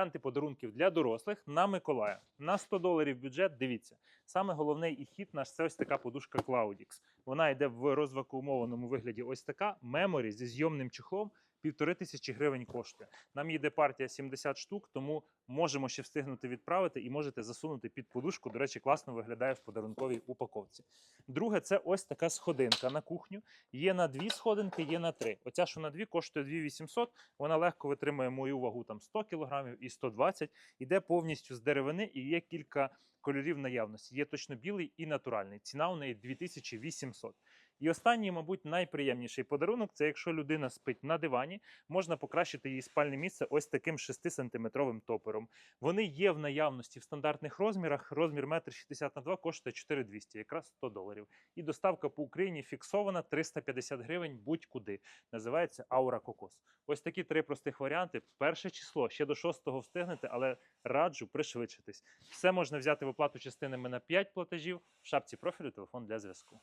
варіанти подарунків для дорослих на Миколая. На 100 доларів бюджет. Дивіться, саме головний і хід наш це ось така подушка Cloudix. Вона йде в розвакуумованому вигляді. Ось така меморі зі зйомним чехлом. Півтори тисячі гривень коштує. Нам їде партія 70 штук, тому можемо ще встигнути відправити і можете засунути під подушку. До речі, класно виглядає в подарунковій упаковці. Друге, це ось така сходинка на кухню. Є на дві сходинки, є на три. Оця, що на дві, коштує 2800. Вона легко витримує мою вагу там 100 кг і 120 Іде повністю з деревини і є кілька кольорів наявності. Є точно білий і натуральний. Ціна у неї 2800. І останній, мабуть, найприємніший подарунок це якщо людина спить на дивані, можна покращити її спальне місце ось таким 6-сантиметровим топером. Вони є в наявності в стандартних розмірах. Розмір 1,60 на 2 коштує 4200, якраз 100 доларів. І доставка по Україні фіксована 350 гривень будь-куди. Називається Аура Кокос. Ось такі три простих варіанти. Перше число ще до 6-го встигнете, але раджу пришвидшитись. Все можна взяти в оплату частинами на 5 платежів. В шапці профілю телефон для зв'язку.